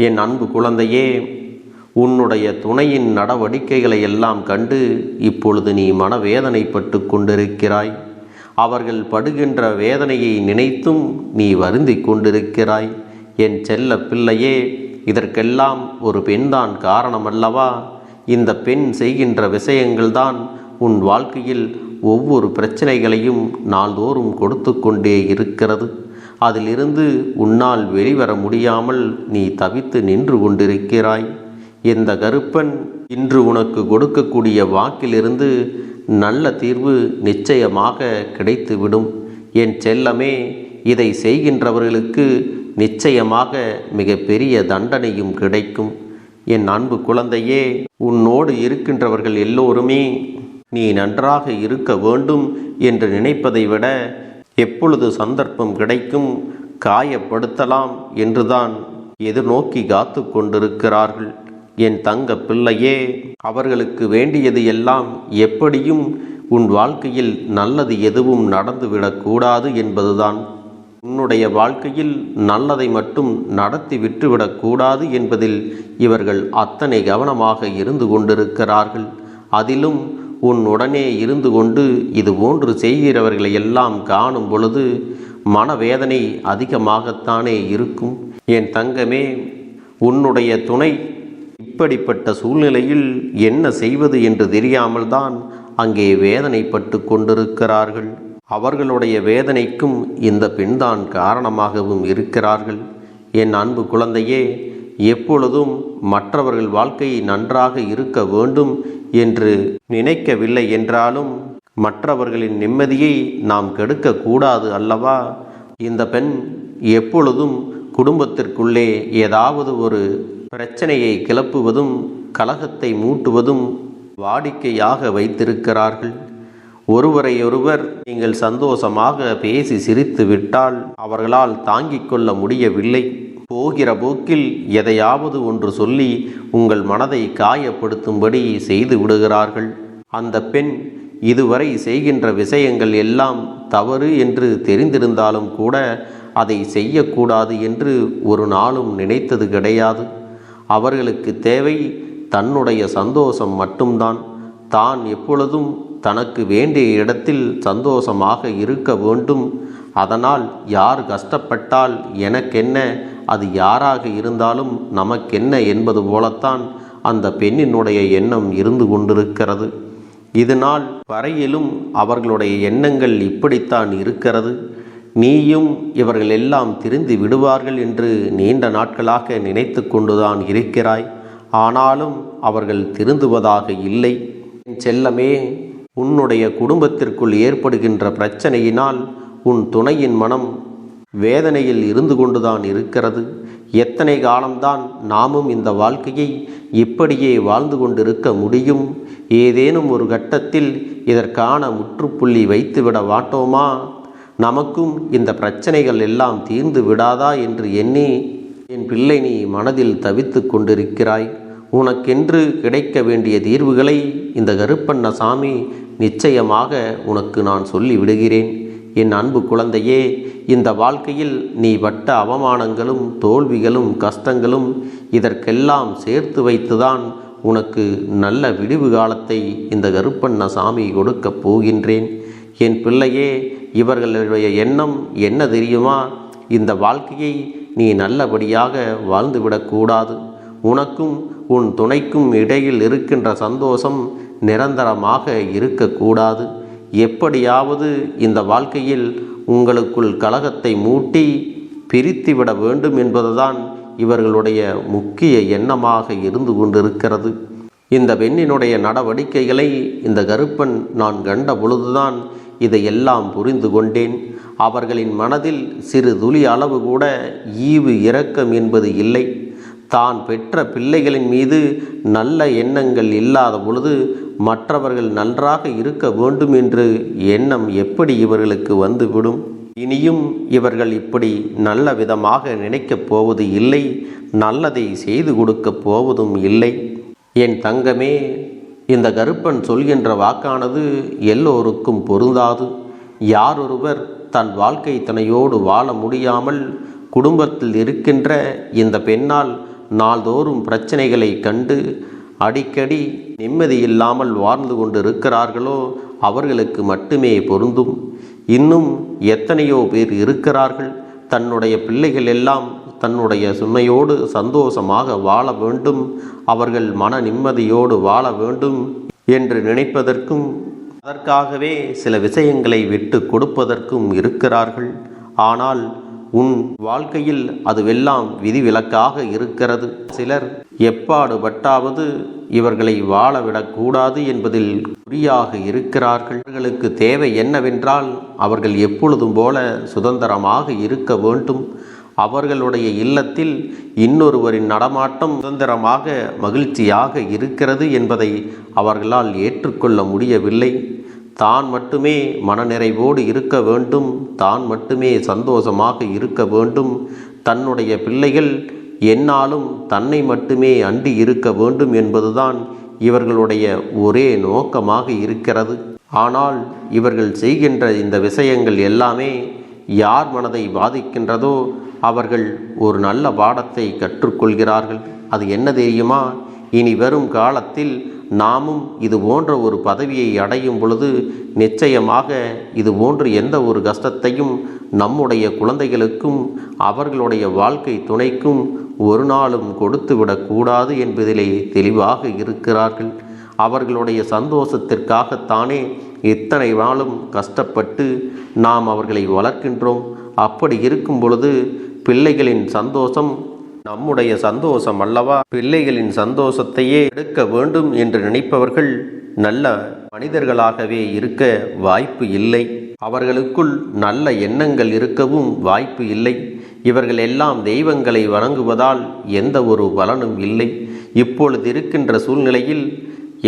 என் அன்பு குழந்தையே உன்னுடைய துணையின் நடவடிக்கைகளை எல்லாம் கண்டு இப்பொழுது நீ மனவேதனைப்பட்டு கொண்டிருக்கிறாய். அவர்கள் படுகின்ற வேதனையை நினைத்தும் நீ வருந்திக் கொண்டிருக்கிறாய். என் செல்ல பிள்ளையே இதற்கெல்லாம் ஒரு பெண்தான் காரணமல்லவா? இந்த பெண் செய்கின்ற விஷயங்கள்தான் உன் வாழ்க்கையில் ஒவ்வொரு பிரச்சனைகளையும் நாள்தோறும் கொடுத்து கொண்டே இருக்கிறது. அதிலிருந்து உன்னால் வெளிவர முடியாமல் நீ தவித்து நின்று கொண்டிருக்கிறாய். இந்த கருப்பன் இன்று உனக்கு கொடுக்கக்கூடிய வாக்கிலிருந்து நல்ல தீர்வு நிச்சயமாக கிடைத்துவிடும். என் செல்லமே இதை செய்கின்றவர்களுக்கு நிச்சயமாக மிகப்பெரிய தண்டனையும் கிடைக்கும். என் அன்பு குழந்தையே உன்னோடு இருக்கின்றவர்கள் எல்லோருமே நீ நன்றாக இருக்க வேண்டும் என்று நினைப்பதை விட எப்பொழுது சந்தர்ப்பம் கிடைக்கும்? காயப்படுத்தலாம் என்றுதான் எதிர்நோக்கி காத்து கொண்டிருக்கிறார்கள். என் தங்க பிள்ளையே அவர்களுக்கு வேண்டியது எல்லாம் எப்படியும் உன் வாழ்க்கையில் நல்லது எதுவும் நடந்துவிடக்கூடாது என்பதுதான். உன்னுடைய வாழ்க்கையில் நல்லதை மட்டும் நடத்தி விட்டுவிடக்கூடாது என்பதில் இவர்கள் அத்தனை கவனமாக இருந்து கொண்டிருக்கிறார்கள். அதிலும் உன் உடனே இருந்து கொண்டு இது போன்று செய்கிறவர்களை எல்லாம் காணும் பொழுது மனவேதனை அதிகமாகத்தானே இருக்கும். என் தங்கமே உன்னுடைய துணை இப்படிப்பட்ட சூழ்நிலையில் என்ன செய்வது என்று தெரியாமல் தான் அங்கே வேதனைப்பட்டு கொண்டிருக்கிறார்கள். அவர்களுடைய வேதனைக்கும் இந்த பெண்தான் காரணமாகவும் இருக்கிறார்கள். என் அன்பு குழந்தையே எப்பொழுதும் மற்றவர்கள் வாழ்க்கை நன்றாக இருக்க வேண்டும் என்று நினைக்கவில்லை என்றாலும் மற்றவர்களின் நிம்மதியை நாம் கெடுக்கக்கூடாது அல்லவா? இந்த பெண் எப்பொழுதும் குடும்பத்திற்குள்ளே ஏதாவது ஒரு பிரச்சனையை கிளப்புவதும் கலகத்தை மூட்டுவதும் வாடிக்கையாக வைத்திருக்கிறார்கள். ஒருவரையொருவர் நீங்கள் சந்தோஷமாக பேசி சிரித்து விட்டால் அவர்களால் தாங்கிக் கொள்ள முடியவில்லை. போகிற போக்கில் எதையாவது ஒன்று சொல்லி உங்கள் மனதை காயப்படுத்தும்படி செய்து விடுகிறார்கள். அந்த பெண் இதுவரை செய்கின்ற விஷயங்கள் எல்லாம் தவறு என்று தெரிந்திருந்தாலும் கூட அதை செய்யக்கூடாது என்று ஒரு நாளும் நினைத்தது கிடையாது. அவர்களுக்கு தேவை தன்னுடைய சந்தோஷம் மட்டும்தான். தான் எப்பொழுதும் தனக்கு வேண்டிய இடத்தில் சந்தோஷமாக இருக்க வேண்டும். அதனால் யார் கஷ்டப்பட்டால் எனக்கென்ன அது யாராக இருந்தாலும் நமக்கென்ன என்பது போலத்தான் அந்த பெண்ணினுடைய எண்ணம் இருந்து கொண்டிருக்கிறது. இதனால் வரையிலும் அவர்களுடைய எண்ணங்கள் இப்படித்தான் இருக்கிறது. நீயும் இவர்கள் எல்லாம் திருந்து விடுவார்கள் என்று நீண்ட நாட்களாக நினைத்து கொண்டுதான் இருக்கிறாய். ஆனாலும் அவர்கள் திருந்துவதாக இல்லை. என் செல்லமே உன்னுடைய குடும்பத்திற்குள் ஏற்படுகின்ற பிரச்சனையினால் உன் துணையின் மனம் வேதனையில் இருந்து கொண்டுதான் இருக்கிறது. எத்தனை காலம்தான் நாமும் இந்த வாழ்க்கையை இப்படியே வாழ்ந்து கொண்டிருக்க முடியும்? ஏதேனும் ஒரு கட்டத்தில் இதற்கான முற்றுப்புள்ளி வைத்துவிட மாட்டோமா? நமக்கும் இந்த பிரச்சனைகள் எல்லாம் தீர்ந்து விடாதா என்று எண்ணி என் பிள்ளை நீ மனதில் தவித்து கொண்டிருக்கிறாய். உனக்கென்று கிடைக்க வேண்டிய தீர்வுகளை இந்த கருப்பண்ண சாமி நிச்சயமாக உனக்கு நான் சொல்லி விடுகிறேன் என் அன்பு குழந்தையே இந்த வாழ்க்கையில் நீ பட்ட அவமானங்களும் தோல்விகளும் கஷ்டங்களும் இதற்கெல்லாம் சேர்த்து வைத்துதான் உனக்கு நல்ல விடிவு காலத்தை இந்த கருப்பண்ண சாமி கொடுக்கப் போகின்றேன். என் பிள்ளையே இவர்களுடைய எண்ணம் என்ன தெரியுமா? இந்த வாழ்க்கையை நீ நல்லபடியாக வாழ்ந்துவிடக்கூடாது உனக்கும் உன் துணைக்கும் இடையில் இருக்கின்ற சந்தோஷம் நிரந்தரமாக இருக்கக்கூடாது எப்படியாவது இந்த வாழ்க்கையில் உங்களுக்குள் கலகத்தை மூட்டி பிரித்துவிட வேண்டும் என்பதுதான் இவர்களுடைய முக்கிய எண்ணமாக இருந்து கொண்டிருக்கிறது. இந்த பெண்ணினுடைய நடவடிக்கைகளை இந்த கருப்பன் நான் கண்ட பொழுதுதான் இதையெல்லாம் புரிந்து கொண்டேன். அவர்களின் மனதில் சிறு துளி அளவு கூட ஈவு இரக்கம் என்பது இல்லை. தான் பெற்ற பிள்ளைகளின் மீது நல்ல எண்ணங்கள் இல்லாத பொழுது மற்றவர்கள் நன்றாக இருக்க வேண்டும் என்று எண்ணம் எப்படி இவர்களுக்கு வந்துவிடும்? இனியும் இவர்கள் இப்படி நல்ல விதமாக நினைக்கப் போவது இல்லை நல்லதை செய்து கொடுக்கப் போவதும் இல்லை. என் தங்கமே இந்த கருப்பன் சொல்கின்ற வாக்கானது எல்லோருக்கும் பொருந்தாது. யாரொருவர் தன் வாழ்க்கை துணையோடு வாழ முடியாமல் குடும்பத்தில் இருக்கின்ற இந்த பெண்ணால் நாள்தோறும் பிரச்சனைகளை கண்டு அடிக்கடி நிம்மதி இல்லாமல் வாழ்ந்து கொண்டிருக்கிறார்களோ அவர்களுக்கு மட்டுமே பொருந்தும். இன்னும் எத்தனையோ பேர் இருக்கிறார்கள். தன்னுடைய பிள்ளைகள் எல்லாம் தன்னுடைய சுமையோடு சந்தோஷமாக வாழ வேண்டும். அவர்கள் மன நிம்மதியோடு வாழ வேண்டும் என்று நினைப்பதற்கும் அதற்காகவே சில விஷயங்களை விட்டு கொடுப்பதற்கும் இருக்கிறார்கள். ஆனால் உன் வாழ்க்கையில் அதுவெல்லாம் விதிவிலக்காக இருக்கிறது. சிலர் எப்பாடுபட்டாவது இவர்களை வாழவிடக்கூடாது என்பதில் குறியாக இருக்கிறார்கள். இவர்களுக்கு தேவை என்னவென்றால் அவர்கள் எப்பொழுதும் போல சுதந்திரமாக இருக்க வேண்டும். அவர்களுடைய இல்லத்தில் இன்னொருவரின் நடமாட்டம் சுதந்திரமாக மகிழ்ச்சியாக இருக்கிறது என்பதை அவர்களால் ஏற்றுக்கொள்ள முடியவில்லை. தான் மட்டுமே மனநிறைவோடு இருக்க வேண்டும் தான் மட்டுமே சந்தோஷமாக இருக்க வேண்டும். தன்னுடைய பிள்ளைகள் என்னாலும் தன்னை மட்டுமே அண்டி இருக்க வேண்டும் என்பதுதான் இவர்களுடைய ஒரே நோக்கமாக இருக்கிறது. ஆனால் இவர்கள் செய்கின்ற இந்த விஷயங்கள் எல்லாமே யார் மனதை பாதிக்கின்றதோ அவர்கள் ஒரு நல்ல பாடத்தை கற்றுக்கொள்கிறார்கள். அது என்ன தெரியுமா? இனி வரும் காலத்தில் நாமும் இது போன்ற ஒரு பதவியை அடையும் பொழுது நிச்சயமாக இது போன்று எந்த ஒரு கஷ்டத்தையும் நம்முடைய குழந்தைகளுக்கும் அவர்களுடைய வாழ்க்கை துணைக்கும் ஒரு நாளும் கொடுத்து விடக்கூடாது என்பதிலே தெளிவாக இருக்கிறார்கள். அவர்களுடைய சந்தோஷத்திற்காகத்தானே இத்தனை நாளும் கஷ்டப்பட்டு நாம் அவர்களை வளர்க்கின்றோம். அப்படி இருக்கும் பொழுது பிள்ளைகளின் சந்தோஷம் நம்முடைய சந்தோஷம் அல்லவா? பிள்ளைகளின் சந்தோஷத்தையே எடுக்க வேண்டும் என்று நினைப்பவர்கள் நல்ல மனிதர்களாகவே இருக்க வாய்ப்பு இல்லை. அவர்களுக்குள் நல்ல எண்ணங்கள் இருக்கவும் வாய்ப்பு இல்லை. இவர்கள் எல்லாம் தெய்வங்களை வணங்குவதால் எந்த ஒரு பலனும் இல்லை. இப்பொழுது இருக்கின்ற சூழ்நிலையில்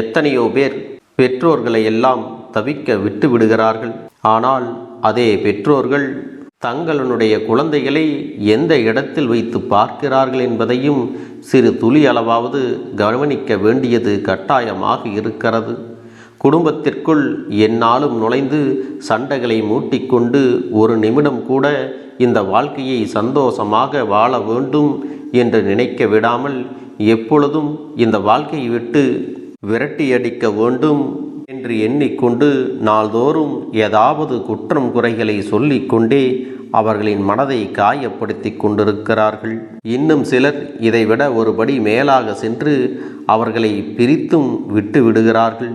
எத்தனையோ பேர் பெற்றோர்களை எல்லாம் தவிக்க விட்டு விடுகிறார்கள் ஆனால் அதே பெற்றோர்கள் தங்களுடைய குழந்தைகளை எந்த இடத்தில் வைத்து பார்க்கிறார்கள் என்பதையும் சிறு துளி அளவாவது கவனிக்க வேண்டியது கட்டாயமாக இருக்கிறது. குடும்பத்திற்குள் என்னாலும் நுழைந்து சண்டைகளை மூட்டிக்கொண்டு ஒரு நிமிடம் கூட இந்த வாழ்க்கையை சந்தோஷமாக வாழ வேண்டும் என்று நினைக்க விடாமல் எப்பொழுதும் இந்த வாழ்க்கையை விட்டு விரட்டியடிக்க வேண்டும் என்று எண்ணிக்கொண்டு நாள்தோறும் ஏதாவது குற்றம் குறைகளை சொல்லிக்கொண்டே அவர்களின் மனதை காயப்படுத்தி கொண்டிருக்கிறார்கள். இன்னும் சிலர் இதைவிட ஒருபடி மேலாக சென்று அவர்களை பிரித்தும் விட்டு விடுகிறார்கள்.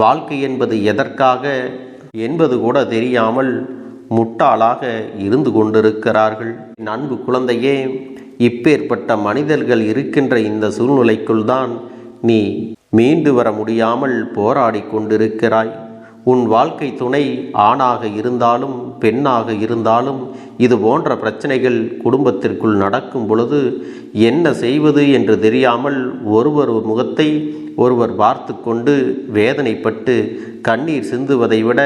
வாழ்க்கை என்பது எதற்காக என்பது கூட தெரியாமல் முட்டாளாக இருந்து கொண்டிருக்கிறார்கள். என் அன்பு குழந்தையே இப்பேற்பட்ட மனிதர்கள் இருக்கின்ற இந்த சூழ்நிலைக்குள் தான் நீ மீண்டு வர முடியாமல் போராடி கொண்டிருக்கிறாய். உன் வாழ்க்கை துணை ஆணாக இருந்தாலும் பெண்ணாக இருந்தாலும் இது போன்ற பிரச்சனைகள் குடும்பத்திற்குள் நடக்கும் பொழுது என்ன செய்வது என்று தெரியாமல் ஒருவர் முகத்தை ஒருவர் பார்த்து கொண்டு வேதனைப்பட்டு கண்ணீர் சிந்துவதை விட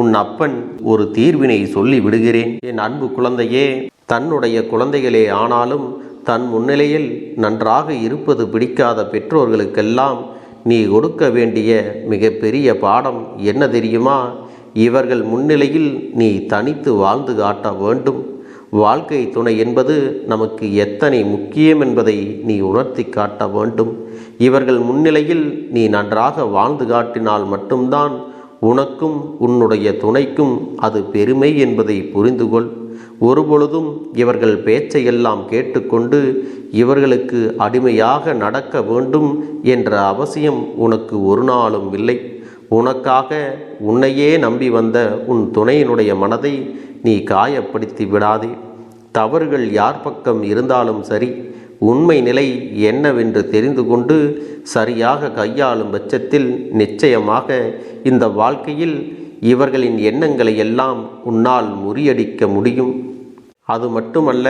உன் அப்பன் ஒரு தீர்வினை சொல்லி விடுகிறேன். என் அன்பு குழந்தையே தன்னுடைய குழந்தைகளே ஆனாலும் தன் முன்னிலையில் நன்றாக இருப்பது பிடிக்காத பெற்றோர்களுக்கெல்லாம் நீ கொடுக்க வேண்டிய மிகப்பெரிய பாடம் என்ன தெரியுமா? இவர்கள் முன்னிலையில் நீ தனித்து வாழ்ந்து காட்ட வேண்டும். வாழ்க்கை துணை என்பது நமக்கு எத்தனை முக்கியம் என்பதை நீ உணர்த்தி காட்ட வேண்டும். இவர்கள் முன்னிலையில் நீ நன்றாக வாழ்ந்து காட்டினால் மட்டும்தான் உனக்கும் உன்னுடைய துணைக்கும் அது பெருமை என்பதை புரிந்து கொள் ஒருபொழுதும் இவர்கள் பேச்சையெல்லாம் கேட்டுக்கொண்டு இவர்களுக்கு அடிமையாக நடக்க வேண்டும் என்ற அவசியம் உனக்கு ஒரு நாளும் இல்லை. உனக்காக உன்னையே நம்பி வந்த உன் துணையினுடைய மனதை நீ காயப்படுத்தி விடாதே. தவறுகள் யார் பக்கம் இருந்தாலும் சரி உண்மை நிலை என்னவென்று தெரிந்து கொண்டு சரியாக கையாளும் பட்சத்தில் நிச்சயமாக இந்த வாழ்க்கையில் இவர்களின் எண்ணங்களை எல்லாம் உன்னால் முறியடிக்க முடியும். அது மட்டுமல்ல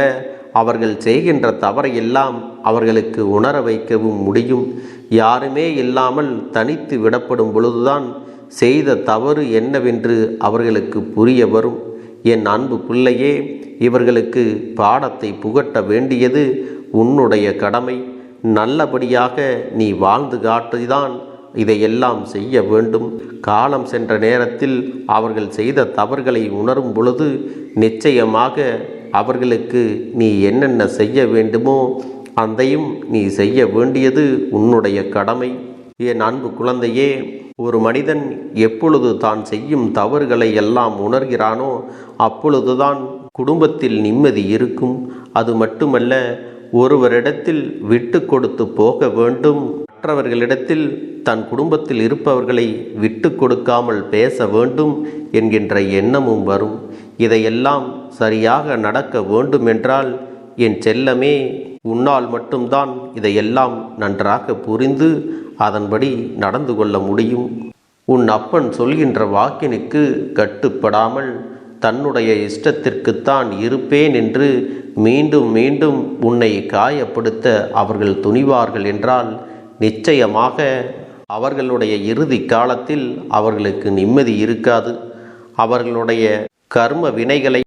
அவர்கள் செய்கின்ற தவறையெல்லாம் அவர்களுக்கு உணர வைக்கவும் முடியும். யாருமே இல்லாமல் தனித்து விடப்படும் பொழுதுதான் செய்த தவறு என்னவென்று அவர்களுக்கு புரிய வரும். என் அன்பு பிள்ளையே இவர்களுக்கு பாடத்தை புகட்ட வேண்டியது உன்னுடைய கடமை நல்லபடியாக நீ வாழ்ந்து காட்டிதான் இதையெல்லாம் செய்ய வேண்டும். காலம் சென்ற நேரத்தில் அவர்கள் செய்த தவறுகளை உணரும் பொழுது நிச்சயமாக அவர்களுக்கு நீ என்னென்ன செய்ய வேண்டுமோ அதையும் நீ செய்ய வேண்டியது உன்னுடைய கடமை. என் அன்பு குழந்தையே ஒரு மனிதன் எப்பொழுது தான் செய்யும் தவறுகளை எல்லாம் உணர்கிறானோ அப்பொழுதுதான் குடும்பத்தில் நிம்மதி இருக்கும். அது மட்டுமல்ல ஒருவரிடத்தில் விட்டு கொடுத்து போக வேண்டும். மற்றவர்களிடத்தில் தன் குடும்பத்தில் இருப்பவர்களை விட்டு கொடுக்காமல் பேச வேண்டும் என்கின்ற எண்ணமும் வரும். இதையெல்லாம் சரியாக நடக்க வேண்டுமென்றால் என் செல்லமே உன்னால் மட்டும்தான் இதையெல்லாம் நன்றாக புரிந்து அதன்படி நடந்து கொள்ள முடியும். உன் அப்பன் சொல்கின்ற வாக்கினுக்கு கட்டுப்படாமல் தன்னுடைய இஷ்டத்திற்குத்தான் இருப்பேன் என்று மீண்டும் மீண்டும் உன்னை காயப்படுத்த அவர்கள் துணிவார்கள் என்றால் நிச்சயமாக அவர்களுடைய இறுதி காலத்தில் அவர்களுக்கு நிம்மதி இருக்காது. அவர்களுடைய கர்ம வினைகளை